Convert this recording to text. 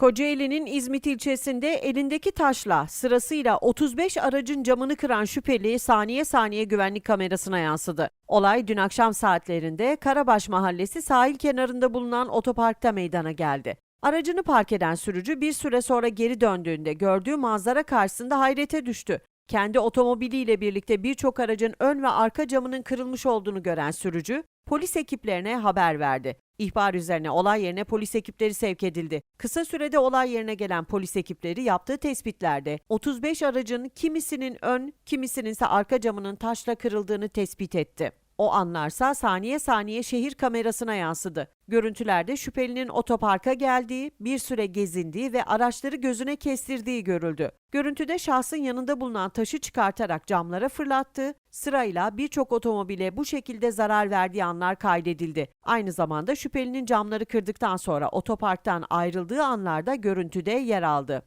Kocaeli'nin İzmit ilçesinde elindeki taşla sırasıyla 35 aracın camını kıran şüpheli saniye saniye güvenlik kamerasına yansıdı. Olay dün akşam saatlerinde Karabaş Mahallesi sahil kenarında bulunan otoparkta meydana geldi. Aracını park eden sürücü bir süre sonra geri döndüğünde gördüğü manzara karşısında hayrete düştü. Kendi otomobiliyle birlikte birçok aracın ön ve arka camının kırılmış olduğunu gören sürücü polis ekiplerine haber verdi. İhbar üzerine olay yerine polis ekipleri sevk edildi. Kısa sürede olay yerine gelen polis ekipleri yaptığı tespitlerde 35 aracın kimisinin ön, kimisinin ise arka camının taşla kırıldığını tespit etti. O anlarsa saniye saniye şehir kamerasına yansıdı. Görüntülerde şüphelinin otoparka geldiği, bir süre gezindiği ve araçları gözüne kestirdiği görüldü. Görüntüde şahsın yanında bulunan taşı çıkartarak camlara fırlattığı, sırayla birçok otomobile bu şekilde zarar verdiği anlar kaydedildi. Aynı zamanda şüphelinin camları kırdıktan sonra otoparktan ayrıldığı anlarda görüntüde yer aldı.